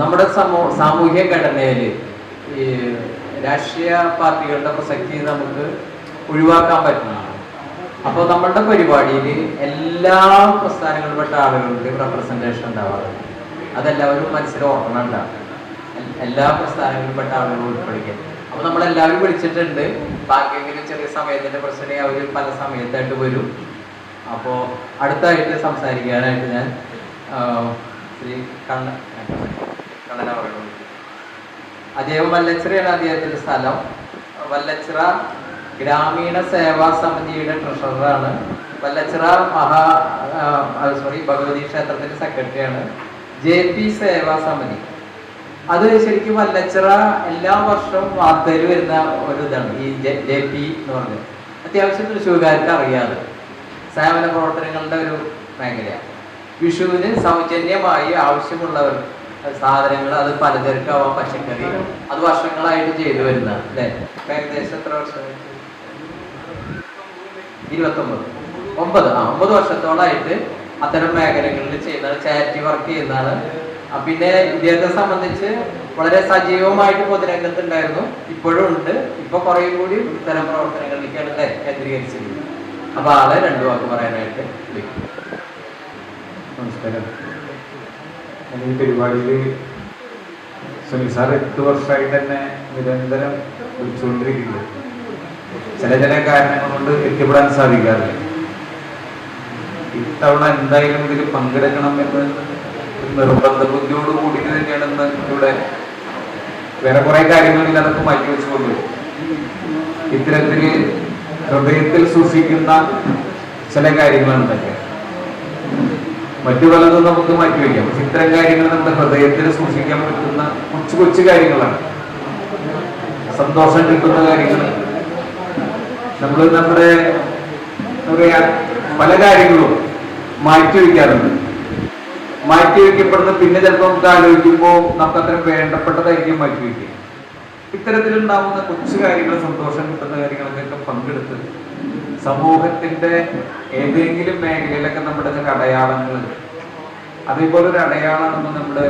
നമ്മുടെ സമൂ സാമൂഹ്യ ഘടനയിൽ ഈ രാഷ്ട്രീയ പാർട്ടികളുടെ പ്രസക്തി നമുക്ക് ഒഴിവാക്കാൻ പറ്റുന്നതാണ്. അപ്പോൾ നമ്മളുടെ പരിപാടിയിൽ എല്ലാ പ്രസ്ഥാനങ്ങളിൽപ്പെട്ട ആളുകളുടെയും റെപ്രസെന്റേഷൻ ഉണ്ടാവാറുണ്ട് അതെല്ലാവരും മനസ്സിൽ ഓർക്കണുണ്ടാവും എല്ലാ പ്രസ്ഥാനങ്ങളിൽപ്പെട്ട ആളുകളും ഉൾപ്പെടുക അപ്പോൾ നമ്മളെല്ലാവരും വിളിച്ചിട്ടുണ്ട്. ബാക്കിയെങ്കിലും ചെറിയ സമയത്തിന്റെ പ്രശ്നം അവർ പല സമയത്തായിട്ട് വരും. അപ്പോൾ അടുത്തായിട്ട് സംസാരിക്കാനായിട്ട് ഞാൻ ശ്രീ കണ്ണ കണ്ണന പറയുന്നത്. അദ്ദേഹം വല്ലച്ചിറയാണ് അദ്ദേഹത്തിന്റെ സ്ഥലം. വല്ലച്ചിറ ഗ്രാമീണ സേവാ സമിതിയുടെ ട്രഷററാണ്. വല്ലച്ചിറ മഹാ സോറി ഭഗവതി ക്ഷേത്രത്തിന്റെ സെക്രട്ടറിയാണ്. ജെ പി സേവാ സമിതി. അത് ശരിക്കും വല്ലച്ചിറ എല്ലാ വർഷവും വാർത്തയിൽ വരുന്ന ഒരു ഇതാണ് ഈ ജെ പി എന്ന് പറഞ്ഞത്. അത്യാവശ്യം തൃശ്ശൂർക്കാർക്ക് അറിയാതെ സേവന പ്രവർത്തനങ്ങളുടെ ഒരു മേഖലയാണ്. വിഷുവിന് സൗജന്യമായി ആവശ്യമുള്ളവർ സാധനങ്ങൾ അത് പലചരക്കാവാം പച്ചക്കറി. അത് വർഷങ്ങളായിട്ട് ചെയ്തു വരുന്ന അല്ലേ? ഏകദേശം എത്ര വർഷം ഇരുപത്തൊമ്പത്. ഒമ്പത്. ആ ഒമ്പത് വർഷത്തോളായിട്ട് അത്തരം മേഖലകളിൽ ചെയ്യുന്നതാണ് ചാരിറ്റി വർക്ക് ചെയ്യുന്നതാണ്. പിന്നെ ഇദ്ദേഹത്തെ സംബന്ധിച്ച് വളരെ സജീവമായിട്ട് പൊതുരംഗത്ത് ഉണ്ടായിരുന്നു ഇപ്പോഴും ഉണ്ട്. ഇപ്പൊ കുറേ കൂടി ഇത്തരം പ്രവർത്തനങ്ങളിലേക്കാണ് കേന്ദ്രീകരിച്ചിരിക്കുന്നത്. അപ്പൊ ആളെ രണ്ടു വാക്ക് പറയാനായിട്ട് നമസ്കാരം. ഈ പരിപാടിയിൽ സുനിൽ സാർ എട്ട് വർഷമായിട്ട് തന്നെ നിരന്തരം വിളിച്ചുകൊണ്ടിരിക്കുന്നു ചില ചില കാരണങ്ങൾ കൊണ്ട് എത്തിപ്പെടാൻ സാധിക്കാറില്ല. ഇത്തവണ എന്തായാലും ഇതിൽ പങ്കെടുക്കണം എന്ന് നിർബന്ധ ബുദ്ധിയോട് കൂടി തന്നെയാണ് ഇന്ന് ഇവിടെ വേറെ കുറെ കാര്യങ്ങളിൽ അതൊക്കെ മാറ്റി വെച്ചുകൊണ്ട് ഇത്തരത്തിൽ ഹൃദയത്തിൽ സൂക്ഷിക്കുന്ന ചില കാര്യങ്ങളാണ് ഇതൊക്കെ മറ്റു പലതും നമുക്ക് മാറ്റിവെക്കാം പക്ഷെ ഇത്തരം കാര്യങ്ങൾ നമ്മുടെ ഹൃദയത്തിൽ സൂക്ഷിക്കാൻ പറ്റുന്ന കൊച്ചു കൊച്ചു കാര്യങ്ങളാണ്. സന്തോഷം കിട്ടുന്ന കാര്യങ്ങൾ. നമ്മൾ നമ്മുടെ പറയാ പല കാര്യങ്ങളും മാറ്റിവെക്കാറുണ്ട് മാറ്റിവെക്കപ്പെടുന്ന പിന്നെ ചിലപ്പോൾ നമുക്ക് ആലോചിക്കുമ്പോൾ നമുക്ക് അത്രയും വേണ്ടപ്പെട്ടതായിരിക്കും മാറ്റിവെക്കുക ഇത്തരത്തിലുണ്ടാവുന്ന കൊച്ചു കാര്യങ്ങൾ സന്തോഷം കിട്ടുന്ന കാര്യങ്ങളൊക്കെ പങ്കെടുത്ത് സമൂഹത്തിന്റെ ഏതെങ്കിലും മേഖലയിലൊക്കെ നമ്മുടെ അടയാളങ്ങൾ അതേപോലെ ഒരു അടയാളമാണ് നമ്മുടെ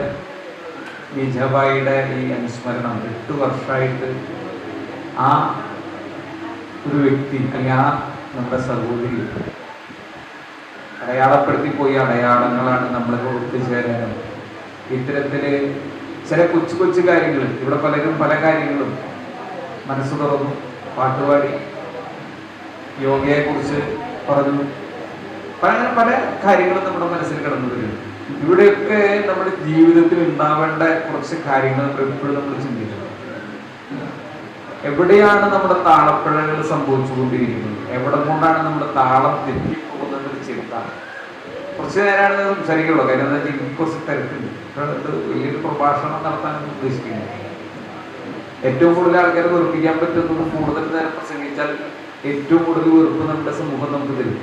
മീജാബായിയുടെ ഈ അനുസ്മരണം. എട്ട് വർഷമായിട്ട് ആ ഒരു വ്യക്തി അല്ലെങ്കിൽ ആ നമ്മുടെ സഹോദരി അടയാളപ്പെടുത്തി പോയ അടയാളങ്ങളാണ് നമ്മൾ ഒത്തുചേരാനും ഇത്തരത്തിൽ ചില കൊച്ചു കൊച്ചു കാര്യങ്ങൾ ഇവിടെ പലരും പല കാര്യങ്ങളും മനസ്സ് തുറന്നു പാട്ടുപാടി. യോഗയെ കുറിച്ച് പറഞ്ഞു. അങ്ങനെ പല കാര്യങ്ങളും നമ്മുടെ മനസ്സിൽ കടന്നു വരും. ഇവിടെയൊക്കെ നമ്മുടെ ജീവിതത്തിൽ ഉണ്ടാവേണ്ട കുറച്ച് കാര്യങ്ങൾ എപ്പോഴും നമ്മൾ ചിന്തിക്കണം. എവിടെയാണ് നമ്മുടെ താളപ്പിഴകൾ സംഭവിച്ചുകൊണ്ടിരിക്കുന്നത്? എവിടെ കൊണ്ടാണ് നമ്മുടെ താളം തെറ്റിപ്പോകുന്നത് ചിന്ത. കുറച്ച് നേരമാണ് സംസാരിക്കുള്ളൂ. കാര്യം എന്താ വെച്ചാൽ കുറച്ച് തിരക്കുണ്ട്. വലിയൊരു പ്രഭാഷണം നടത്താനാണ് ഉദ്ദേശിക്കുന്നത്. ഏറ്റവും കൂടുതൽ ആൾക്കാരെ വെറുപ്പിക്കാൻ പറ്റുന്നത് കൂടുതൽ നേരം പ്രസംഗിച്ചാൽ ഏറ്റവും കൂടുതൽ വെറുപ്പ് നമ്മുടെ സമൂഹം നമുക്ക് തരും.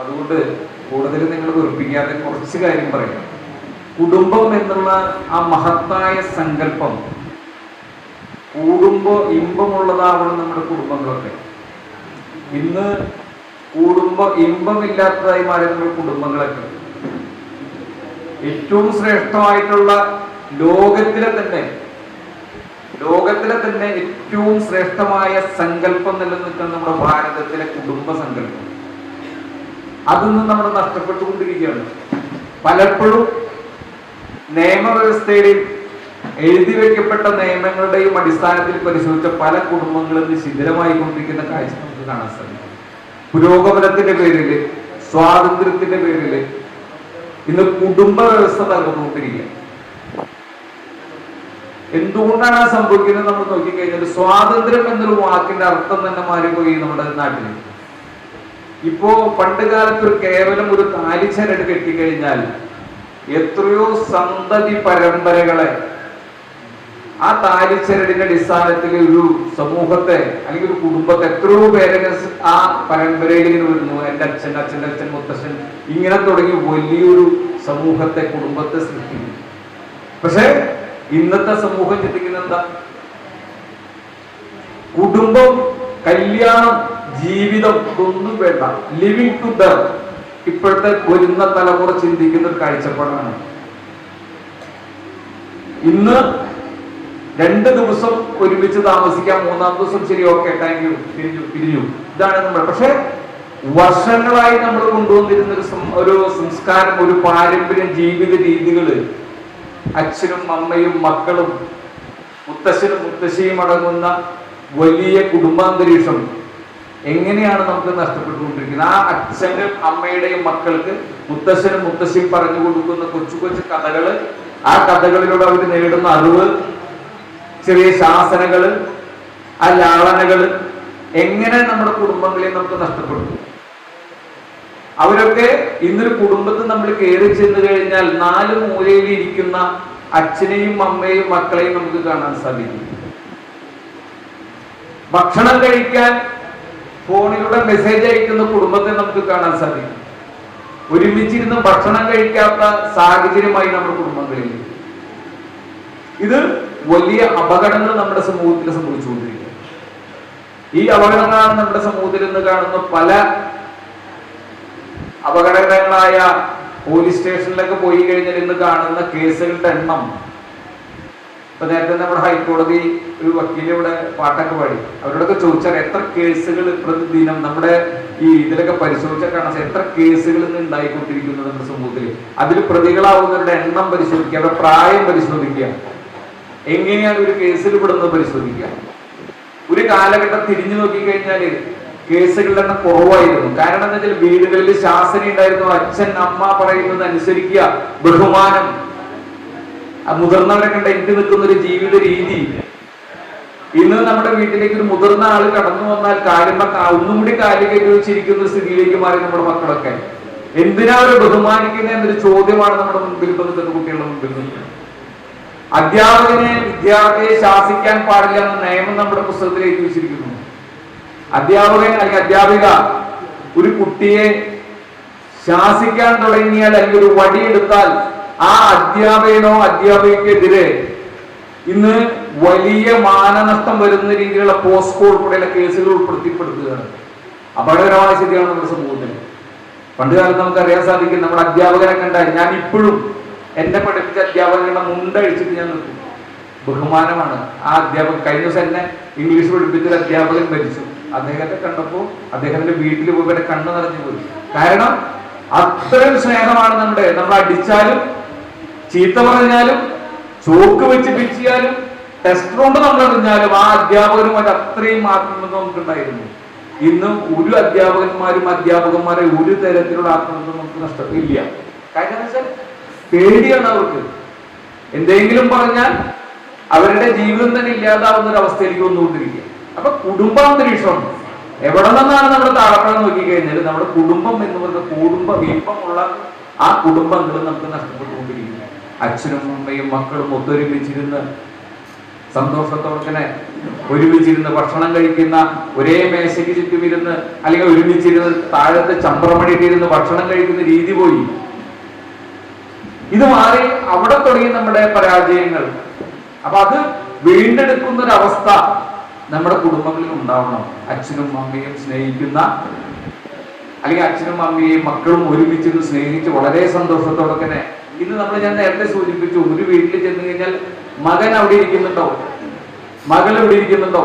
അതുകൊണ്ട് കൂടുതൽ നിങ്ങൾ വെറുപ്പിക്കാതെ കുറച്ച് കാര്യം പറയാം. കുടുംബം എന്നുള്ള ആ മഹത്തായ സങ്കല്പം കൂടുമ്പോ ഇമ്പമുള്ളതാവണം നമ്മുടെ കുടുംബങ്ങളൊക്കെ. ഇന്ന് കൂടുമ്പോ ഇമ്പമില്ലാത്തതായി മാറി നമ്മുടെ കുടുംബങ്ങളൊക്കെ. ഏറ്റവും ശ്രേഷ്ഠമായിട്ടുള്ള ലോകത്തിലെ തന്നെ ലോകത്തിലെ തന്നെ ഏറ്റവും ശ്രേഷ്ഠമായ സങ്കല്പം നിലനിൽക്കുന്ന നമ്മുടെ ഭാരതത്തിലെ കുടുംബ സങ്കല്പം. അതൊന്നും നമ്മൾ നഷ്ടപ്പെട്ടുകൊണ്ടിരിക്കുകയാണ്. പലപ്പോഴും നിയമവ്യവസ്ഥയിൽ എഴുതി വെക്കപ്പെട്ട നിയമങ്ങളുടെയും അടിസ്ഥാനത്തിൽ പരിശോധിച്ച പല കുടുംബങ്ങളും നിന്ന് ശിഥിലമായി കൊണ്ടിരിക്കുന്ന കാഴ്ച നമുക്ക് കാണാൻ സാധിക്കും. പുരോഗമനത്തിന്റെ പേരിൽ സ്വാതന്ത്ര്യത്തിന്റെ പേരിൽ ഇന്ന് കുടുംബ വ്യവസ്ഥ തകർന്നുകൊണ്ടിരിക്കുക എന്തുകൊണ്ടാണ് സംഭവിക്കുന്നത് നമ്മൾ നോക്കിക്കഴിഞ്ഞാൽ സ്വാതന്ത്ര്യം എന്നൊരു വാക്കിന്റെ അർത്ഥം തന്നെ മാറിപ്പോയി നമ്മുടെ നാട്ടിൽ ഇപ്പോ പണ്ട് കാലത്ത് ഒരു കേവലം ഒരു താലിച്ചരട് കെട്ടിക്കഴിഞ്ഞാൽ എത്രയോ സന്തതി പരമ്പരകളെ ആ താലിച്ചരടിന്റെ അടിസ്ഥാനത്തിൽ ഒരു സമൂഹത്തെ അല്ലെങ്കിൽ ഒരു കുടുംബത്തെ എത്രയോ പേരെ ആ പരമ്പരയിൽ ഇങ്ങനെ വരുന്നു. എന്റെ അച്ഛൻ അച്ഛന്റെ അച്ഛൻ മുത്തച്ഛൻ ഇങ്ങനെ തുടങ്ങി വലിയൊരു സമൂഹത്തെ കുടുംബത്തെ സൃഷ്ടിക്കുന്നു. പക്ഷെ ഇന്നത്തെ സമൂഹം ചിന്തിക്കുന്നത് എന്താ? കുടുംബം കല്യാണം ജീവിതം ഇതൊന്നും വേണ്ട. ലിവിങ് ടുഗദർ ഇപ്പോഴത്തെ വരുന്ന തലമുറ ചിന്തിക്കുന്ന ഒരു കാഴ്ചപ്പാടാണ്. ഇന്ന് രണ്ട് ദിവസം ഒരുമിച്ച് താമസിക്കാം മൂന്നാം ദിവസം ശരി ഓക്കെ താങ്ക് യു പിരിഞ്ഞു പിരിഞ്ഞു ഇതാണ് നമ്മൾ. പക്ഷെ വർഷങ്ങളായി നമ്മൾ കൊണ്ടുവന്നിരുന്ന ഒരു ഒരു സംസ്കാരം ഒരു പാരമ്പര്യം ജീവിത രീതികൾ അച്ഛനും അമ്മയും മക്കളും മുത്തശ്ശനും മുത്തശ്ശിയും അടങ്ങുന്ന വലിയ കുടുംബാന്തരീക്ഷം എങ്ങനെയാണ് നമുക്ക് നഷ്ടപ്പെട്ടുകൊണ്ടിരിക്കുന്നത്? ആ അച്ഛനും അമ്മയുടെയും മക്കൾക്ക് മുത്തശ്ശനും മുത്തശ്ശിയും പറഞ്ഞു കൊടുക്കുന്ന കൊച്ചു കൊച്ചു കഥകൾ ആ കഥകളിലൂടെ അവർ നേടുന്ന അറിവ് ചെറിയ ശാസനകൾ ആ ലാളനകൾ എങ്ങനെ നമ്മുടെ കുടുംബങ്ങളെ നമുക്ക് നഷ്ടപ്പെടും അവരൊക്കെ ഇന്നൊരു കുടുംബത്തിൽ നമ്മൾ കയറി ചെന്ന് കഴിഞ്ഞാൽ നാല് മൂലയിൽ ഇരിക്കുന്ന അച്ഛനെയും അമ്മയെയും മക്കളെയും നമുക്ക് കാണാൻ സാധിക്കും. ഭക്ഷണം കഴിക്കാൻ ഫോണിലൂടെ മെസ്സേജ് അയക്കുന്ന കുടുംബത്തെ നമുക്ക് കാണാൻ സാധിക്കും. ഒരുമിച്ചിരുന്ന് ഭക്ഷണം കഴിക്കാത്ത സാഹചര്യമായി നമ്മുടെ കുടുംബങ്ങളിൽ ഇത് വലിയ അപകടങ്ങൾ നമ്മുടെ സമൂഹത്തിൽ സംഭവിച്ചുകൊണ്ടിരിക്കുക ഈ അപകടങ്ങളാണ് നമ്മുടെ സമൂഹത്തിൽ ഇന്ന് കാണുന്ന പല അപകടകരങ്ങളായ പോലീസ് സ്റ്റേഷനിലൊക്കെ പോയി കഴിഞ്ഞാൽ ഇന്ന് കാണുന്ന കേസുകളുടെ എണ്ണം. ഇപ്പൊ നേരത്തെ നമ്മുടെ ഹൈക്കോടതി ഒരു വക്കീലിവിടെ പാട്ടൊക്കെ പാടി. അവരോടൊക്കെ ചോദിച്ചാൽ എത്ര കേസുകൾ പ്രതിദിനം നമ്മുടെ ഈ ഇതിലൊക്കെ പരിശോധിച്ചാൽ കാണാൻ എത്ര കേസുകൾ ഇന്ന് ഉണ്ടായിക്കൊണ്ടിരിക്കുന്നു നമ്മുടെ സമൂഹത്തിൽ. അതിൽ പ്രതികളാവുന്നവരുടെ എണ്ണം പരിശോധിക്കുക അവരുടെ പ്രായം പരിശോധിക്കുക. എങ്ങനെയാണ് ഒരു കേസിൽ പെടുന്നത് പരിശോധിക്കുക? ഒരു കാലഘട്ടം തിരിഞ്ഞു നോക്കിക്കഴിഞ്ഞാൽ കേസുകളുടെ എണ്ണം കുറവായിരുന്നു. കാരണം എന്താ വെച്ചാൽ വീടുകളിൽ ശാസന ഉണ്ടായിരുന്നു. അച്ഛൻ അമ്മ പറയുന്നത് അനുസരിക്കുക. ബഹുമാനം. മുതിർന്നവരെ കണ്ട എനിക്ക് നിൽക്കുന്ന ഒരു ജീവിത രീതി. ഇന്ന് നമ്മുടെ വീട്ടിലേക്ക് ഒരു മുതിർന്ന ആൾ കടന്നു വന്നാൽ കാര്യം ഒന്നും കൂടി കാര്യം കയറ്റി വെച്ചിരിക്കുന്ന സ്ഥിതിയിലേക്ക് മാറി നമ്മുടെ മക്കളൊക്കെ. എന്തിനാ അവരെ ബഹുമാനിക്കുന്ന എന്നൊരു ചോദ്യമാണ് നമ്മുടെ മുമ്പിൽ വന്നിട്ട് കുട്ടികളുടെ മുമ്പിൽ നിന്ന് അധ്യാപകനെ വിദ്യാർത്ഥിയെ ശാസിക്കാൻ പാടില്ല എന്ന നിയമം നമ്മുടെ പുസ്തകത്തിൽ എഴുതി വെച്ചിരിക്കുന്നു. അധ്യാപകൻ അല്ലെങ്കിൽ അധ്യാപിക ഒരു കുട്ടിയെ ശാസിക്കാൻ തുടങ്ങിയാൽ അല്ലെങ്കിൽ ഒരു വടിയെടുത്താൽ ആ അധ്യാപകനോ അധ്യാപികക്കെതിരെ ഇന്ന് വലിയ മാനനഷ്ടം വരുന്ന രീതിയിലുള്ള പോസ്കോ ഉൾപ്പെടെയുള്ള കേസുകൾ ഉൾപ്പെടുത്തിപ്പെടുത്തുകയാണ്. അപകടകരമായ സ്ഥിതിയാണ് നമ്മുടെ സമൂഹത്തിൽ പണ്ട് കാലത്ത് നമുക്ക് അറിയാൻ സാധിക്കും നമ്മുടെ അധ്യാപകരെ കണ്ടാൽ ഞാൻ ഇപ്പോഴും എന്നെ പഠിപ്പിച്ച അധ്യാപകരുടെ മുണ്ടഴിച്ചിട്ട് ഞാൻ നിൽക്കും. ബഹുമാനമാണ്. ആ അധ്യാപകൻ കഴിഞ്ഞ ദിവസം എന്നെ ഇംഗ്ലീഷ് പഠിപ്പിച്ച അധ്യാപകൻ മരിച്ചു. അദ്ദേഹത്തെ കണ്ടപ്പോൾ അദ്ദേഹത്തിന്റെ വീട്ടിൽ പോയി ഇവരെ കണ്ണു നിറഞ്ഞു പോയി. കാരണം അത്രയും സ്നേഹമാണ് നമ്മുടെ നമ്മൾ അടിച്ചാലും ചീത്ത പറഞ്ഞാലും ചോക്ക് വെച്ച് പിച്ചിയാലും ടെസ്റ്റ് കൊണ്ട് നമ്മൾ അറിഞ്ഞാലും ആ അധ്യാപകരുമായിട്ട് അത്രയും ആത്മബന്ധം നമുക്കുണ്ടായിരുന്നു. ഇന്നും ഒരു അധ്യാപകന്മാരും അധ്യാപകന്മാരെ ഒരു തരത്തിലുള്ള ആത്മബന്ധം നമുക്ക് നഷ്ടപ്പെടില്ല. കാരണം വെച്ചാൽ പേടിയാണ് അവർക്ക്. എന്തെങ്കിലും പറഞ്ഞാൽ അവരുടെ ജീവിതം തന്നെ ഇല്ലാതാവുന്ന ഒരു അവസ്ഥയിലേക്ക് വന്നുകൊണ്ടിരിക്കുക. അപ്പൊ കുടുംബാന്തരീക്ഷം എവിടെ നിന്നാണ് നമ്മൾ താഴെപ്പഴം നോക്കിക്കഴിഞ്ഞാൽ നമ്മുടെ കുടുംബം എന്ന് പറയുന്ന കുടുംബ വീപ്പമുള്ള ആ കുടുംബങ്ങൾ നമുക്ക് നഷ്ടപ്പെട്ടുകൊണ്ടിരിക്കുന്നു. അച്ഛനും അമ്മയും മക്കളും ഒത്തൊരുമിച്ചിരുന്ന് സന്തോഷത്തോടെ തന്നെ ഒരുമിച്ചിരുന്ന് ഭക്ഷണം കഴിക്കുന്ന ഒരേ മേശയ്ക്ക് ചുറ്റും ഇരുന്ന് അല്ലെങ്കിൽ ഒരുമിച്ചിരുന്ന് താഴത്തെ ചമ്പ്രമണിയിട്ടിരുന്ന് ഭക്ഷണം കഴിക്കുന്ന രീതി പോയി. ഇത് മാറി അവിടെ തുടങ്ങി നമ്മുടെ പരാജയങ്ങൾ. അപ്പൊ അത് വീണ്ടെടുക്കുന്ന ഒരു അവസ്ഥ നമ്മുടെ കുടുംബങ്ങളിൽ ഉണ്ടാവണം. അച്ഛനും അമ്മയും സ്നേഹിക്കുന്ന അല്ലെങ്കിൽ അച്ഛനും അമ്മയെയും മക്കളും ഒരുമിച്ചിരുന്ന് സ്നേഹിച്ച് വളരെ സന്തോഷത്തോടെ തന്നെ ഇന്ന് നമ്മൾ ഞാൻ നേരത്തെ സൂചിപ്പിച്ചു ഒരു വീട്ടിൽ ചെന്ന് കഴിഞ്ഞാൽ മകൻ അവിടെ ഇരിക്കുന്നുണ്ടോ? മകൾ ഇവിടെ ഇരിക്കുന്നുണ്ടോ?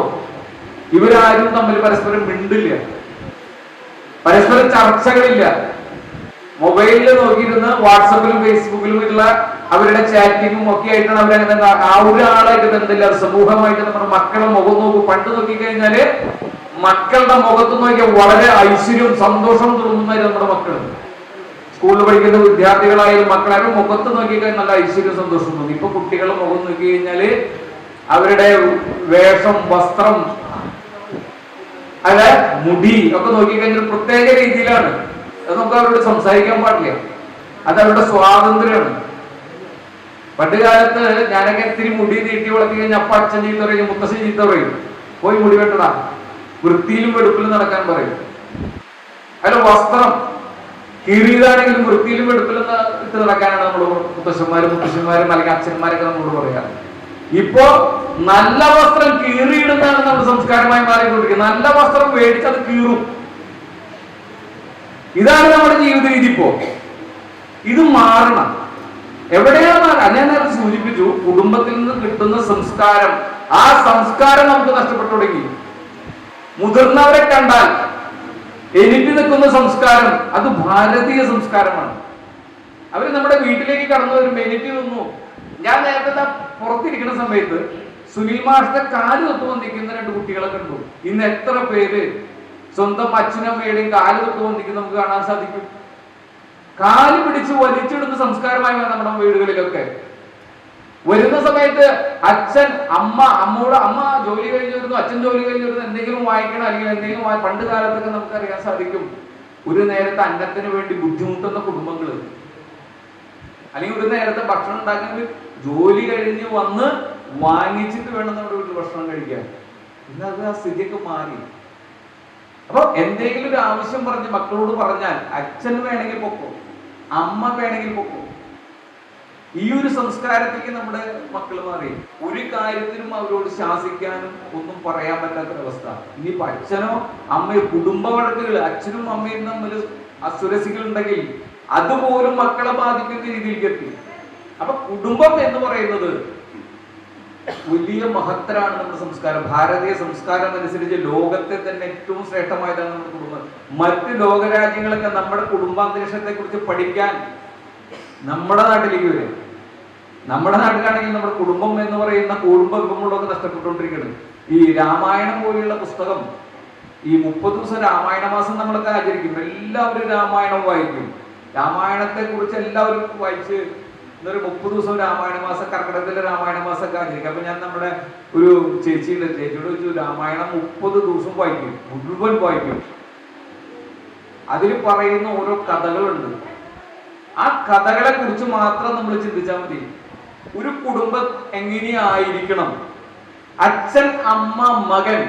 ഇവരാരും തമ്മിൽ പരസ്പരം മിണ്ടില്ല. പരസ്പരം ചർച്ചകളില്ല. മൊബൈലിൽ നോക്കിയിരുന്ന് വാട്സപ്പിലും ഫേസ്ബുക്കിലും ഉള്ള അവരുടെ ചാറ്റിങ്ങും ഒക്കെ ആയിട്ടാണ് അവരങ്ങനെ ആ ഒരാളായിട്ട് ബന്ധമില്ല സമൂഹമായിട്ട് നമ്മുടെ മക്കളുടെ മുഖം നോക്കും പണ്ട് നോക്കിക്കഴിഞ്ഞാൽ മക്കളുടെ മുഖത്ത് നോക്കിയാൽ വളരെ ഐശ്വര്യവും സന്തോഷവും തോന്നുന്നതായിരുന്നു നമ്മുടെ മക്കൾ സ്കൂളിൽ പഠിക്കുന്ന വിദ്യാർത്ഥികളായാലും മക്കളായാലും മുഖത്ത് നോക്കിക്കഴിഞ്ഞാൽ നല്ല ഐശ്വര്യവും സന്തോഷവും തോന്നി. ഇപ്പൊ കുട്ടികളുടെ മുഖം നോക്കി കഴിഞ്ഞാൽ അവരുടെ വേഷം വസ്ത്രം അല്ല മുടി ഒക്കെ നോക്കിക്കഴിഞ്ഞാൽ പ്രത്യേക രീതിയിലാണ്. അത് നമുക്ക് അവരോട് സംസാരിക്കാൻ പാടില്ല. അത് അവരുടെ സ്വാതന്ത്ര്യമാണ്. പണ്ട് കാലത്ത് ഞാനൊക്കെ ഇത്തിരി മുടി നീട്ടി വളർത്തി കഴിഞ്ഞാൽ അപ്പ അച്ഛൻ ചീത്ത പറയും മുത്തശ്ശൻ ചീത്ത പറയും പോയി മുടി വെട്ടടാ. വൃത്തിയിലും വെടുപ്പിലും നടക്കാൻ പറയും. അതിന്റെ വസ്ത്രം കീറിയതാണെങ്കിലും വൃത്തിയിലും വെടുപ്പിലും ഇട്ട് നടക്കാനാണ് നമ്മൾ മുത്തശ്ശന്മാരും മുത്തശ്ശന്മാരും അല്ലെങ്കിൽ അച്ഛന്മാരൊക്കെ നമ്മളോട് പറയാറ്. ഇപ്പോ നല്ല വസ്ത്രം കീറിയിടുന്നതാണ് നമ്മുടെ സംസ്കാരമായി മാറിക്കൊണ്ടിരിക്കുന്നത്. നല്ല വസ്ത്രം മേടിച്ച് അത് കീറും. ഇതാണ് നമ്മുടെ ജീവിത രീതി ഇപ്പോ. ഇത് മാറണം. എവിടെയാണ്? ഞാൻ സൂചിപ്പിച്ചു കുടുംബത്തിൽ നിന്ന് കിട്ടുന്ന സംസ്കാരം. ആ സംസ്കാരം നമുക്ക് നഷ്ടപ്പെട്ടു തുടങ്ങി. മുതിർന്നവരെ കണ്ടാൽ എനിക്ക് നിൽക്കുന്ന സംസ്കാരം അത് ഭാരതീയ സംസ്കാരമാണ്. അവർ നമ്മുടെ വീട്ടിലേക്ക് കടന്നു വരും എനിക്ക് നിന്നു. ഞാൻ നേരത്തെ പുറത്തിരിക്കുന്ന സമയത്ത് സുനിൽ മാഷിന്റെ കാൽ തൊട്ട് വന്നിരിക്കുന്ന രണ്ട് കുട്ടികളെ കണ്ടു. ഇന്ന് എത്ര പേര് സ്വന്തം അച്ഛനമ്മയുടെയും കാൽ തൊട്ട് നമുക്ക് കാണാൻ സാധിക്കും. കാൽ പിടിച്ച് വലിച്ചിടുന്ന സംസ്കാരമായി നമ്മുടെ വീടുകളിലൊക്കെ. വരുന്ന സമയത്ത് അച്ഛൻ അമ്മ അമ്മയോട് അമ്മ ജോലി കഴിഞ്ഞു വരുന്നു അച്ഛൻ ജോലി കഴിഞ്ഞു വരുന്നു എന്തെങ്കിലും വായിക്കണം അല്ലെങ്കിൽ എന്തെങ്കിലും പണ്ട് കാലത്തൊക്കെ നമുക്ക് അറിയാൻ സാധിക്കും. ഒരു നേരത്തെ അന്നത്തിന് വേണ്ടി ബുദ്ധിമുട്ടുന്ന കുടുംബങ്ങൾ അല്ലെങ്കിൽ ഒരു നേരത്തെ ഭക്ഷണം ഉണ്ടാക്കാൻ ജോലി കഴിഞ്ഞ് വന്ന് വാങ്ങിച്ചിട്ട് വേണം നമ്മുടെ വീട്ടിൽ ഭക്ഷണം കഴിക്കാൻ. ഇന്ന് അത് ആ സ്ഥിതിയൊക്കെ മാറി. അപ്പൊ എന്തെങ്കിലും ഒരു ആവശ്യം പറഞ്ഞ് മക്കളോട് പറഞ്ഞാൽ അച്ഛൻ വേണമെങ്കിൽ പൊക്കോ അമ്മ വേണമെങ്കിൽ പൊക്കോ. ഈ ഒരു സംസ്കാരത്തേക്ക് നമ്മുടെ മക്കൾ മാറി. ഒരു കാര്യത്തിനും അവരോട് ശാസിക്കാനും ഒന്നും പറയാൻ പറ്റാത്ത അവസ്ഥ ഇനിയിപ്പോ അച്ഛനോ അമ്മയോ കുടുംബ വഴക്കുകൾ അച്ഛനും അമ്മയും തമ്മിൽ അസുരസികൾ ഉണ്ടെങ്കിൽ അതുപോലും മക്കളെ ബാധിക്കുന്ന രീതിയിലേക്ക് എത്തി. അപ്പൊ കുടുംബം എന്ന് പറയുന്നത് വലിയ മഹത്തരാണ് നമ്മുടെ സംസ്കാരം. ഭാരതീയ സംസ്കാരം അനുസരിച്ച് ലോകത്തെ തന്നെ ഏറ്റവും ശ്രേഷ്ഠമായതാണ് നമ്മുടെ കുടുംബം. മറ്റ് ലോകരാജ്യങ്ങളൊക്കെ നമ്മുടെ കുടുംബാന്തരീക്ഷത്തെ കുറിച്ച് പഠിക്കാൻ നമ്മുടെ നാട്ടിലേക്ക് വരും. നമ്മുടെ നാട്ടിലാണെങ്കിൽ നമ്മുടെ കുടുംബം എന്ന് പറയുന്ന കുടുംബ വിഭവങ്ങളൊക്കെ നഷ്ടപ്പെട്ടുകൊണ്ടിരിക്കുന്നത് ഈ രാമായണം പോലെയുള്ള പുസ്തകം ഈ മുപ്പത് ദിവസം രാമായണ മാസം നമ്മളൊക്കെ ആചരിക്കും. എല്ലാവരും രാമായണം വായിക്കും. രാമായണത്തെ കുറിച്ച് എല്ലാവരും വായിച്ച് എന്നൊരു മുപ്പത് ദിവസം രാമായണ മാസം കർക്കിടകത്തിലെ രാമായണ മാസമൊക്കെ ആചരിക്കും അപ്പൊ ഞാൻ നമ്മുടെ ഒരു ചേച്ചിയുടെ ചേച്ചിയോട് ചോദിച്ചു രാമായണം മുപ്പത് ദിവസം വായിക്കും മുഴുവൻ വായിക്കും. അതിൽ പറയുന്ന ഓരോ കഥകളുണ്ട്. ആ കഥകളെ കുറിച്ച് മാത്രം നമ്മൾ ചിന്തിച്ചാൽ മതി. ഒരു കുടുംബം എങ്ങനെയായിരിക്കണം അച്ഛൻ അമ്മ മകൻ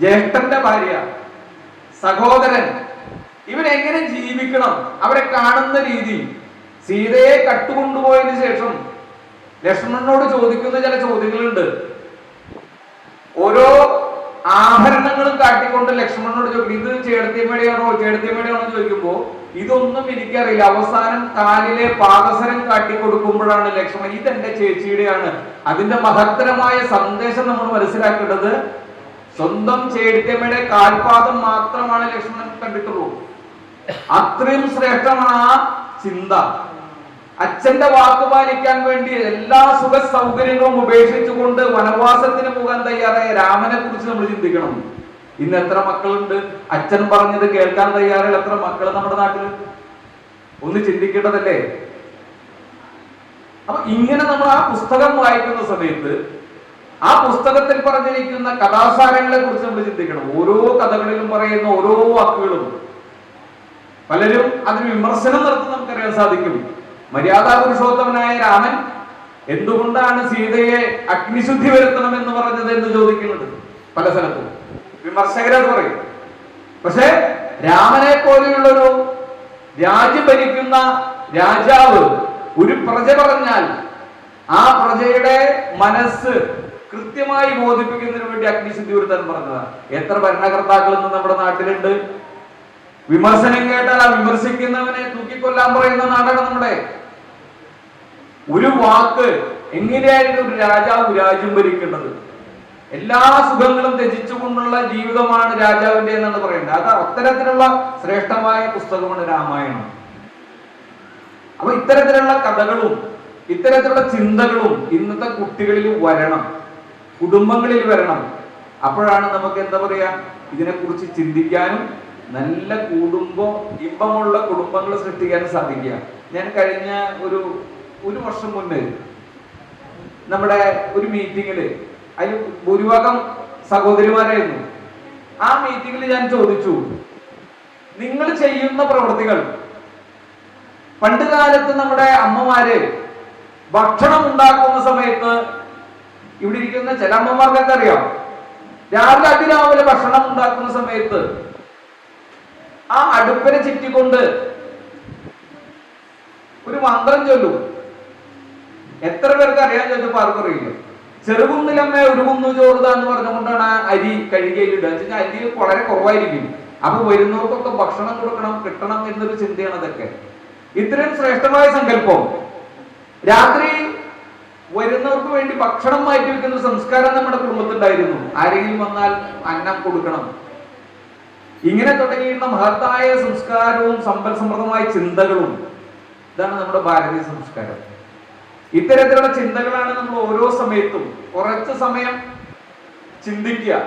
ജ്യേഷ്ഠന്റെ ഭാര്യ സഹോദരൻ ഇവരെങ്ങനെ ജീവിക്കണം? അവരെ കാണുന്ന രീതി. സീതയെ കട്ടുകൊണ്ടുപോയതിനു ശേഷം ലക്ഷ്മണനോട് ചോദിക്കുന്ന ചില ചോദ്യങ്ങളുണ്ട്. ഓരോ ആഭരണങ്ങളും കാട്ടിക്കൊണ്ട് ലക്ഷ്മണനോട് ചോദിക്കും ഇത് ചേടത്തിയമ്മയുടെയാണോ ചേടത്തിയമ്മയുടെയാണോ? എന്ന് ചോദിക്കുമ്പോ ഇതൊന്നും എനിക്കറിയില്ല. അവസാനം കാലിലെ പാദസരം കാട്ടിക്കൊടുക്കുമ്പോഴാണ് ലക്ഷ്മണൻ ഇതെന്റെ ചേച്ചിയുടെയാണ്. അതിന്റെ മഹത്തരമായ സന്ദേശം നമ്മൾ മനസ്സിലാക്കേണ്ടത് സ്വന്തം ചേടത്തിയമ്മയുടെ കാൽപാദം മാത്രമാണ് ലക്ഷ്മണൻ കണ്ടിട്ടുള്ളൂ. അത്രയും ശ്രേഷ്ഠമാണ് ആ ചിന്ത. അച്ഛന്റെ വാക്ക് പാലിക്കാൻ വേണ്ടി എല്ലാ സുഖ സൗകര്യങ്ങളും ഉപേക്ഷിച്ചുകൊണ്ട് വനവാസത്തിന് പോകാൻ തയ്യാറായ രാമനെ കുറിച്ച് നമ്മൾ ചിന്തിക്കണം. ഇന്ന് എത്ര മക്കളുണ്ട്? അച്ഛൻ പറഞ്ഞത് കേൾക്കാൻ തയ്യാറുള്ള എത്ര മക്കൾ നമ്മുടെ നാട്ടിൽ ഒന്ന് ചിന്തിക്കേണ്ടതല്ലേ? അപ്പൊ ഇങ്ങനെ നമ്മൾ ആ പുസ്തകം വായിക്കുന്ന സമയത്ത് ആ പുസ്തകത്തിൽ പറഞ്ഞിരിക്കുന്ന കഥാസാരങ്ങളെ കുറിച്ച് നമ്മൾ ചിന്തിക്കണം. ഓരോ കഥകളിലും പറയുന്ന ഓരോ വാക്കുകളും. പലരും അതിന് വിമർശനം നടത്തി നമുക്കറിയാൻ സാധിക്കും. മര്യാദാ പുരുഷോത്തമനായ രാമൻ എന്തുകൊണ്ടാണ് സീതയെ അഗ്നിശുദ്ധി വരുത്തണം എന്ന് പറഞ്ഞത് എന്ന് ചോദിക്കുന്നുണ്ട് പല സ്ഥലത്തും. വിമർശകരത് പറയും. പക്ഷെ രാമനെ പോലെയുള്ളൊരു രാജ്യം ഭരിക്കുന്ന രാജാവ് ഒരു പ്രജ പറഞ്ഞാൽ ആ പ്രജയുടെ മനസ്സ് കൃത്യമായി ബോധിപ്പിക്കുന്നതിന് വേണ്ടി അഗ്നിശുദ്ധി വരുത്താൻ പറഞ്ഞതാണ്. എത്ര ഭരണകർത്താക്കൾ ഇന്ന് നമ്മുടെ നാട്ടിലുണ്ട്? വിമർശനം കേട്ടാൽ ആ വിമർശിക്കുന്നവനെ തൂക്കിക്കൊല്ലാൻ പറയുന്ന നാടാണ് നമ്മുടെ ഒരു വാക്ക് എങ്ങനെയായിരുന്നു ഒരു രാജാവ് രാജ്യം ഭരിക്കുന്നത് എല്ലാ സുഖങ്ങളും ത്യജിച്ചുകൊണ്ടുള്ള ജീവിതമാണ് രാജാവിന്റെ എന്നാണ് പറയുന്നത് അത് അത്തരത്തിലുള്ള ശ്രേഷ്ഠമായ പുസ്തകമാണ് രാമായണം. അപ്പൊ ഇത്തരത്തിലുള്ള കഥകളും ഇത്തരത്തിലുള്ള ചിന്തകളും ഇന്നത്തെ കുട്ടികളിൽ വരണം കുടുംബങ്ങളിൽ വരണം. അപ്പോഴാണ് നമുക്ക് എന്താ പറയാ ഇതിനെക്കുറിച്ച് ചിന്തിക്കാനും നല്ല കുടുംബം ഇമ്പമുള്ള കുടുംബങ്ങൾ സൃഷ്ടിക്കാനും സാധിക്കുക. ഞാൻ കഴിഞ്ഞ ഒരു ഒരു വർഷം മുന്നേ നമ്മുടെ ഒരു മീറ്റിങ്ങിൽ അതിൽ ഭൂരിഭാഗം സഹോദരിമാരായിരുന്നു. ആ മീറ്റിങ്ങിൽ ഞാൻ ചോദിച്ചു നിങ്ങൾ ചെയ്യുന്ന പ്രവൃത്തികൾ പണ്ട് കാലത്ത് നമ്മുടെ അമ്മമാര് ഭക്ഷണം ഉണ്ടാക്കുന്ന സമയത്ത് ഇവിടെ ഇരിക്കുന്ന ചില അമ്മമാർക്കൊക്കെ അറിയാം. രാവിലെ അതിരാവിലെ ഭക്ഷണം ഉണ്ടാക്കുന്ന സമയത്ത് ആ അടുപ്പിനെ ചുറ്റിക്കൊണ്ട് ഒരു മന്ത്രം ചൊല്ലും. എത്ര പേർക്ക് അറിയാൻ ചോദിച്ചപ്പോ ആർക്കും അറിയില്ല. ചെറുകുന്നിലമ്മ ഒരുകുന്നു ചോറുത എന്ന് പറഞ്ഞുകൊണ്ടാണ് അരി കഴുകിയിലിടുക വെച്ചാൽ അരി വളരെ കുറവായിരിക്കും. അപ്പൊ വരുന്നവർക്കൊക്കെ ഭക്ഷണം കൊടുക്കണം കിട്ടണം എന്നൊരു ചിന്തയാണ് അതൊക്കെ. ഇത്രയും ശ്രേഷ്ഠമായ സങ്കല്പം. രാത്രി വരുന്നവർക്ക് വേണ്ടി ഭക്ഷണം മാറ്റി വെക്കുന്ന സംസ്കാരം നമ്മുടെ കുടുംബത്തിലുണ്ടായിരുന്നു. ആരെങ്കിലും വന്നാൽ അന്നം കൊടുക്കണം. ഇങ്ങനെ തുടങ്ങിയിരുന്ന മഹത്തായ സംസ്കാരവും സമ്പൽ സമൃദ്ധമായ ചിന്തകളും. ഇതാണ് നമ്മുടെ ഭാരതീയ സംസ്കാരം. ഇത്തരത്തിലുള്ള ചിന്തകളാണ് നമ്മൾ ഓരോ സമയത്തും കുറച്ച് സമയം ചിന്തിക്കുക.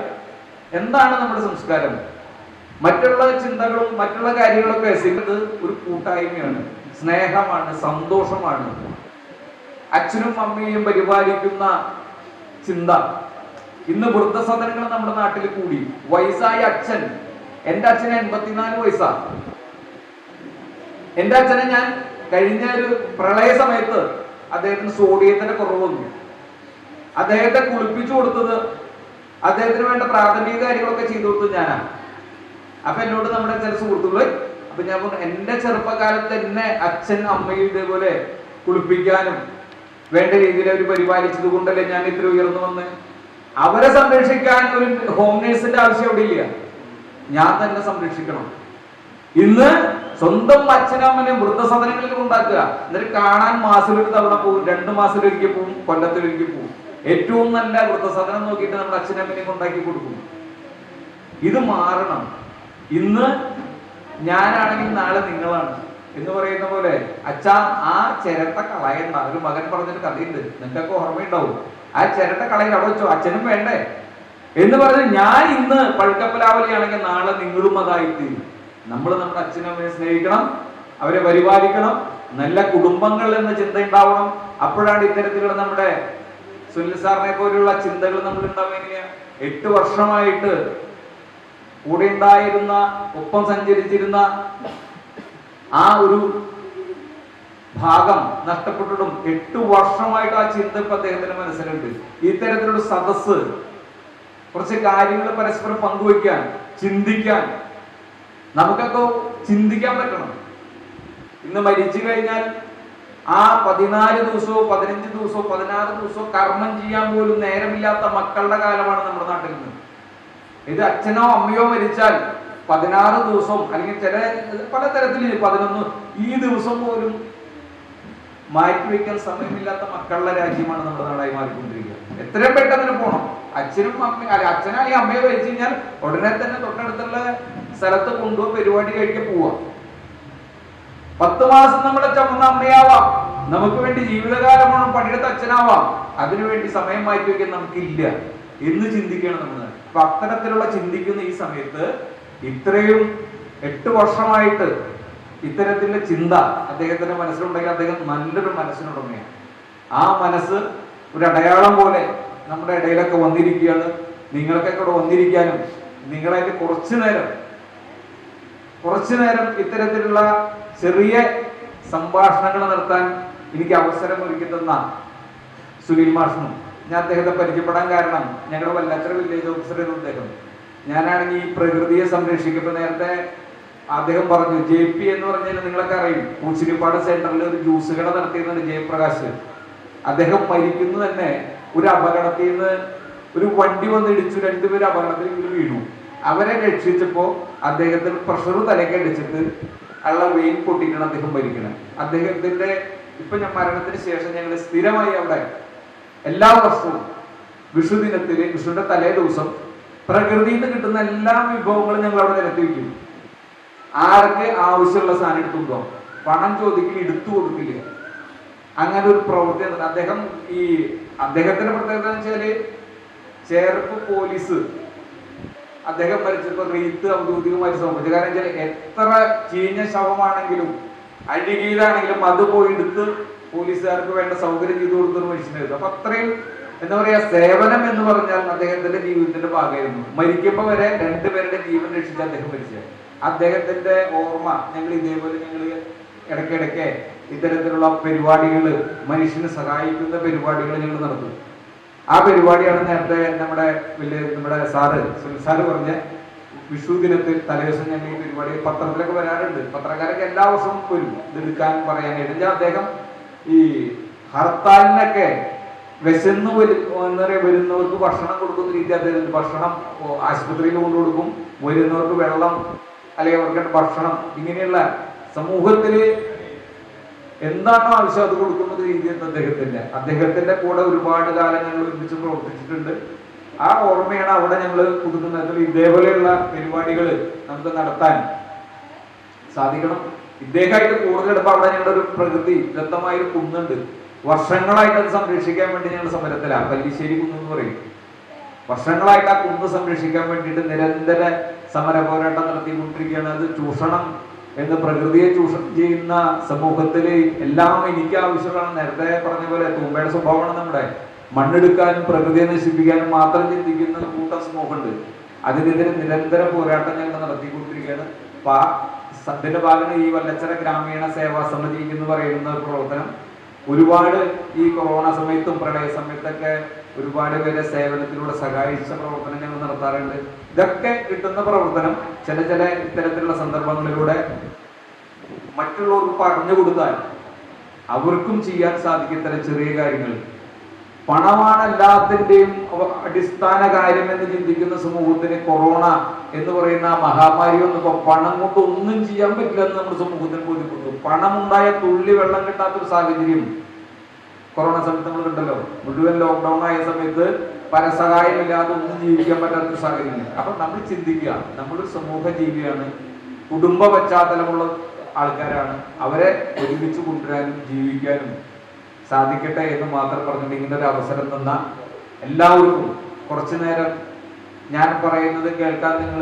എന്താണ് നമ്മുടെ സംസ്കാരം? മറ്റുള്ള ചിന്തകളും മറ്റുള്ള കാര്യങ്ങളൊക്കെ ഇത് ഒരു കൂട്ടായ്മയാണ്. സ്നേഹമാണ് സന്തോഷമാണ്. അച്ഛനും അമ്മയും പരിപാലിക്കുന്ന ചിന്ത. ഇന്ന് വൃദ്ധസദനങ്ങൾ നമ്മുടെ നാട്ടിൽ കൂടി. വയസ്സായ അച്ഛൻ. എന്റെ അച്ഛന് എൺപത്തിനാല് വയസ്സാ. എന്റെ അച്ഛനെ ഞാൻ കഴിഞ്ഞ ഒരു പ്രളയ സമയത്ത് അദ്ദേഹത്തിന് സോഡിയത്തിന്റെ കുറവൊന്നും അദ്ദേഹത്തെ കുളിപ്പിച്ചു കൊടുത്തത് അദ്ദേഹത്തിന് വേണ്ട പ്രാഥമിക കാര്യങ്ങളൊക്കെ ചെയ്തു കൊടുത്തത് ഞാനാണ് അപ്പൊ എന്നോട് നമ്മുടെ ചില സുഹൃത്തുക്കൾ അപ്പൊ ഞാൻ പറഞ്ഞു എന്റെ ചെറുപ്പകാലത്ത് എന്നെ അച്ഛൻ അമ്മയും ഇതേപോലെ കുളിപ്പിക്കാനും വേണ്ട രീതിയിൽ അവർ പരിപാലിച്ചത് കൊണ്ടല്ലേ ഞാൻ ഇത്ര ഉയർന്നു വന്ന്? അവരെ സംരക്ഷിക്കാൻ ഒരു ഹോം നേഴ്സിന്റെ ആവശ്യം അവിടെ ഇല്ല. ഞാൻ തന്നെ സംരക്ഷിക്കണം. ഇന്ന് സ്വന്തം അച്ഛനമ്മനെ വൃദ്ധസദനങ്ങളിൽ ഉണ്ടാക്കുക. എന്നിട്ട് കാണാൻ മാസത്തിലൊരു തവണ പോകും രണ്ട് മാസത്തിലൊരിക്കൽ പോവും കൊല്ലത്തിലൊരിക്കൽ പോകും ഏറ്റവും നല്ല വൃദ്ധസദനം നോക്കിയിട്ട് നമ്മുടെ അച്ഛനമ്മനെയും ഉണ്ടാക്കി കൊടുക്കും. ഇത് മാറണം. ഇന്ന് ഞാനാണെങ്കിൽ നാളെ നിങ്ങളാണ്. എന്ന് പറയുന്ന പോലെ അച്ഛ ആ ചിരട്ട കളയണ്ട. ഒരു മകൻ പറഞ്ഞൊരു കഥയുണ്ട്. നിങ്ങൾക്കൊക്കെ ഓർമ്മയുണ്ടാവും. ആ ചിരട്ട കളയണ്ട അവിടെ വെച്ചോ അച്ഛനും വേണ്ടേ? എന്ന് പറഞ്ഞ് ഞാൻ ഇന്ന് പഴുക്കപ്പലാവലിയാണെങ്കിൽ നാളെ നിങ്ങളും അതായിത്തീരും നമ്മൾ നമ്മുടെ അച്ഛനമ്മയെ സ്നേഹിക്കണം അവരെ പരിപാലിക്കണം നല്ല കുടുംബങ്ങൾ എന്ന ചിന്ത ഉണ്ടാവണം. അപ്പോഴാണ് ഇത്തരത്തിലുള്ള നമ്മുടെ സുനിൽ സാറിനെ പോലെയുള്ള ചിന്തകൾ നമ്മൾ ഉണ്ടാവുക എട്ട് വർഷമായിട്ട് കൂടെ ഉണ്ടായിരുന്ന ഒപ്പം സഞ്ചരിച്ചിരുന്ന ആ ഒരു ഭാഗം നഷ്ടപ്പെട്ടിട്ടും എട്ട് വർഷമായിട്ട് ആ ചിന്ത ഇപ്പൊ അദ്ദേഹത്തിന്റെ മനസ്സിലുണ്ട്. ഇത്തരത്തിലുള്ള സദസ്സ് കുറച്ച് കാര്യങ്ങൾ പരസ്പരം പങ്കുവയ്ക്കാൻ ചിന്തിക്കാൻ നമുക്കൊക്കെ ചിന്തിക്കാൻ പറ്റണം. ഇന്ന് മരിച്ചു കഴിഞ്ഞാൽ ആ പതിനാല് ദിവസവും പതിനഞ്ച് ദിവസവും പതിനാറ് ദിവസവും കർമ്മം ചെയ്യാൻ പോലും നേരമില്ലാത്ത മക്കളുടെ കാലമാണ് നമ്മുടെ നാട്ടിൽ നിന്ന് ഇത് അച്ഛനോ അമ്മയോ മരിച്ചാൽ പതിനാറ് ദിവസവും അല്ലെങ്കിൽ ചില പലതരത്തിൽ പതിനൊന്ന് ഈ ദിവസം പോലും മാറ്റിവെക്കാൻ സമയമില്ലാത്ത മക്കളുടെ രാജ്യമാണ് നമ്മുടെ നാടായി മാറിക്കൊണ്ടിരിക്കുക. എത്രയും പെട്ടെന്ന് പോകണം അച്ഛനും അമ്മ അല്ല അച്ഛനായി അമ്മയെ മരിച്ചു കഴിഞ്ഞാൽ ഉടനെ തന്നെ തൊട്ടടുത്തുള്ള സ്ഥലത്ത് കൊണ്ടുപോയി പരിപാടി കഴിക്കാൻ പോവാ. പത്ത് മാസം നമ്മളെ ചുമന്ന അമ്മയാവാം. നമുക്ക് വേണ്ടി ജീവിതകാലം മുഴുവൻ പണിയെടുത്ത അച്ഛനാവാം. അതിനുവേണ്ടി സമയം മാറ്റി വെക്കാൻ നമുക്കില്ല. എന്ന് ചിന്തിക്കണം നമ്മൾ. അപ്പൊ അത്തരത്തിലുള്ള ചിന്തിക്കുന്ന ഈ സമയത്ത് ഇത്രയും എട്ട് വർഷമായിട്ട് ഇത്തരത്തിലുള്ള ചിന്ത അദ്ദേഹത്തിന്റെ മനസ്സിലുണ്ടെങ്കിൽ അദ്ദേഹം നല്ലൊരു മനസ്സിനുടമയാണ്. ആ മനസ്സ് ഒരു അടയാളം പോലെ നമ്മുടെ ഇടയിലൊക്കെ വന്നിരിക്കുകയാണ്. നിങ്ങൾക്കൊക്കെ വന്നിരിക്കാനും നിങ്ങളായിട്ട് കുറച്ചു നേരം കുറച്ചു നേരം ഇത്തരത്തിലുള്ള ചെറിയ സംഭാഷണങ്ങൾ നടത്താൻ എനിക്ക് അവസരം ഒരുക്കി സുനിൽ മാഷിനും ഞാൻ അദ്ദേഹത്തെ പരിചയപ്പെടാൻ കാരണം ഞങ്ങളുടെ വല്ലാത്ര വില്ലേജ് ഓഫീസറായിരുന്നു അദ്ദേഹം. ഞാനാണെങ്കിൽ ഈ പ്രകൃതിയെ സംരക്ഷിക്കുമ്പോൾ നേരത്തെ അദ്ദേഹം പറഞ്ഞു. ജെ പി എന്ന് പറഞ്ഞാൽ നിങ്ങളൊക്കെ അറിയും. പൂച്ചിരിപ്പാട് സെന്ററിൽ ഒരു ജ്യൂസ് കട നടത്തിയിരുന്നുണ്ട് ജയപ്രകാശ്. അദ്ദേഹം മരിക്കുന്നു തന്നെ ഒരു അപകടത്തിൽ നിന്ന് ഒരു വണ്ടി വന്ന് ഇടിച്ചു. രണ്ടുപേരും അപകടത്തിൽ വീണു. അവരെ രക്ഷിച്ചപ്പോൾ അദ്ദേഹത്തിന് പ്രഷർ തലയ്ക്ക് അടിച്ചിട്ട് ഉള്ള വെയിൻ പൊട്ടിയിട്ടാണ് അദ്ദേഹം ഭരിക്കുന്നത് അദ്ദേഹത്തിന്റെ ഇപ്പൊ ഞാൻ മരണത്തിന് ശേഷം ഞങ്ങൾ സ്ഥിരമായി അവിടെ എല്ലാ വർഷവും വിഷു ദിനത്തിൽ വിഷുവിന്റെ തലേ ദിവസം പ്രകൃതിയിൽ നിന്ന് കിട്ടുന്ന എല്ലാ വിഭവങ്ങളും ഞങ്ങൾ അവിടെ നിരത്തി വയ്ക്കും ആർക്ക് ആവശ്യമുള്ള സാധനം എടുത്തുണ്ടോ പണം ചോദിക്കില്ല എടുത്തു കൊടുക്കില്ല അങ്ങനെ ഒരു പ്രവൃത്തി അദ്ദേഹം ഈ അദ്ദേഹത്തിന്റെ പ്രത്യേകത എന്ന് വെച്ചാൽ ചേർപ്പ് പോലീസ് അദ്ദേഹം മരിച്ചപ്പോ റീത്ത് ഔദ്യോഗികമായി സമർപ്പിച്ചു കാരണം വെച്ചാൽ എത്ര ചീഞ്ഞ ശവമാണെങ്കിലും അഴുകിയിലാണെങ്കിലും അത് പോയി എടുത്ത് പോലീസുകാർക്ക് വേണ്ട സൗകര്യം ചെയ്തു കൊടുത്തൊരു മനുഷ്യനായിരുന്നു. അപ്പൊ അത്രയും എന്താ പറയാ സേവനം എന്ന് പറഞ്ഞാൽ അദ്ദേഹത്തിന്റെ ജീവിതത്തിന്റെ ഭാഗമായിരുന്നു. മരിക്കുമ്പോ വരെ രണ്ടുപേരുടെ ജീവൻ രക്ഷിച്ച് അദ്ദേഹം മരിച്ചത്. അദ്ദേഹത്തിന്റെ ഓർമ്മ ഞങ്ങൾ ഇതേപോലെ ഞങ്ങൾ ഇടയ്ക്കിടയ്ക്ക് ഇത്തരത്തിലുള്ള പരിപാടികൾ മനുഷ്യനെ സഹായിക്കുന്ന പരിപാടികൾ ഞങ്ങൾ നടത്തും. ആ പരിപാടിയാണ് നേരത്തെ നമ്മുടെ വലിയ നമ്മുടെ സാറ് സാറ് പറഞ്ഞ വിഷു ദിനത്തിൽ തലേദിവസം ഞങ്ങൾ ഈ പരിപാടി പത്രത്തിലൊക്കെ വരാറുണ്ട്. പത്രക്കാരൊക്കെ എല്ലാ വർഷവും വരും. ഇതെടുക്കാൻ പറയാനായിട്ട് അദ്ദേഹം ഈ ഹർത്താലിനൊക്കെ വിശന്ന് വരും എന്താ വരുന്നവർക്ക് ഭക്ഷണം കൊടുക്കുന്ന രീതി അദ്ദേഹം ഭക്ഷണം ആശുപത്രിയിൽ കൊണ്ടു കൊടുക്കും. വരുന്നവർക്ക് വെള്ളം അല്ലെങ്കിൽ അവർക്ക് ഭക്ഷണം ഇങ്ങനെയുള്ള സമൂഹത്തിൽ എന്താണോ ആവശ്യം അത് കൊടുക്കുന്നത് രീതിയാണ് അദ്ദേഹത്തിന്റെ. അദ്ദേഹത്തിന്റെ കൂടെ ഒരുപാട് കാലം ഞങ്ങൾ ഒരുമിച്ച് പ്രവർത്തിച്ചിട്ടുണ്ട്. ആ ഓർമ്മയാണ് അവിടെ ഞങ്ങൾ പുതുക്കുന്നത് ഇതേപോലെയുള്ള പരിപാടികൾ നമുക്ക് നടത്താൻ സാധിക്കണം. ഇദ്ദേഹമായിട്ട് കൂടുതലെടുപ്പ് അവിടെ ഞങ്ങളുടെ ഒരു പ്രകൃതി ദത്തമായ ഒരു കുന്നുണ്ട്. വർഷങ്ങളായിട്ട് അത് സംരക്ഷിക്കാൻ വേണ്ടി ഞങ്ങൾ സമരത്തിലാണ് പല്ലിശ്ശേരി കുന്ന് എന്ന് പറയും. വർഷങ്ങളായിട്ട് ആ കുന്ന് സംരക്ഷിക്കാൻ വേണ്ടിയിട്ട് നിരന്തര സമര പോരാട്ടം നടത്തിക്കൊണ്ടിരിക്കുകയാണ്. അത് ചൂഷണം എന്ന് പ്രകൃതിയെ ചൂഷണം ചെയ്യുന്ന സമൂഹത്തിൽ എല്ലാം എനിക്ക് ആവശ്യമാണ് നേരത്തെ പറഞ്ഞ പോലെ തൂമ്പയുടെ സ്വഭാവമാണ് നമ്മുടെ. മണ്ണെടുക്കാനും പ്രകൃതിയെ നശിപ്പിക്കാനും മാത്രം ചിന്തിക്കുന്ന കൂട്ടം സമൂഹമുണ്ട്. അതിനെതിരെ നിരന്തര പോരാട്ടം ഞങ്ങൾ നടത്തിക്കൊണ്ടിരിക്കുകയാണ്. സത്യന്റെ ഭാഗം ഈ വല്ലച്ചര ഗ്രാമീണ സേവാ സമിതി എന്ന് പറയുന്ന പ്രവർത്തനം. ഒരുപാട് ഈ കൊറോണ സമയത്തും പ്രളയ സമയത്തൊക്കെ ഒരുപാട് പേരെ സേവനത്തിലൂടെ സഹായിച്ച പ്രവർത്തനങ്ങൾ നടത്താറുണ്ട്. ഇതൊക്കെ കിട്ടുന്ന പ്രവർത്തനം ചില ചില ഇത്തരത്തിലുള്ള സന്ദർഭങ്ങളിലൂടെ മറ്റുള്ളവർക്ക് പറഞ്ഞു കൊടുത്താൽ അവർക്കും ചെയ്യാൻ സാധിക്കും ചെറിയ കാര്യങ്ങൾ. പണമാണ് എല്ലാത്തിന്റെയും അടിസ്ഥാന കാര്യം എന്ന് ചിന്തിക്കുന്ന സമൂഹത്തിന് കൊറോണ എന്ന് പറയുന്ന ആ മഹാമാരി ഒന്നും ഇപ്പൊ പണം കൊണ്ട് ഒന്നും ചെയ്യാൻ പറ്റില്ല എന്ന് നമ്മുടെ സമൂഹത്തിന് ബോധ്യപ്പെട്ടു. പണം ഉണ്ടായ തുള്ളി വെള്ളം കിട്ടാത്തൊരു സാഹചര്യം കൊറോണ സമയത്ത് നമ്മൾ കണ്ടല്ലോ മുഴുവൻ ലോക്ക്ഡൗൺ ആയ സമയത്ത് പരസഹായമില്ലാതെ ഒന്നും ജീവിക്കാൻ പറ്റാത്ത സാഹചര്യം. അപ്പൊ നമ്മൾ ചിന്തിക്കുക നമ്മളൊരു സമൂഹ ജീവിയാണ്. കുടുംബ പശ്ചാത്തലമുള്ള ആൾക്കാരാണ്. അവരെ ഒരുമിച്ച് കൊണ്ടുവരാനും ജീവിക്കാനും സാധിക്കട്ടെ എന്ന് മാത്രം പറഞ്ഞിട്ട് ഇങ്ങനെ ഒരു അവസരം തന്ന എല്ലാവർക്കും കുറച്ചു നേരം ഞാൻ പറയുന്നത് കേൾക്കാൻ നിങ്ങൾ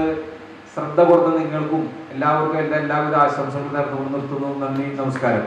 ശ്രദ്ധ കൊടുത്ത നിങ്ങൾക്കും എല്ലാവർക്കും എന്റെ എല്ലാവിധ ആശംസകളും നേർന്നുകൊണ്ട് നിർത്തുന്നു. നന്ദി നമസ്കാരം.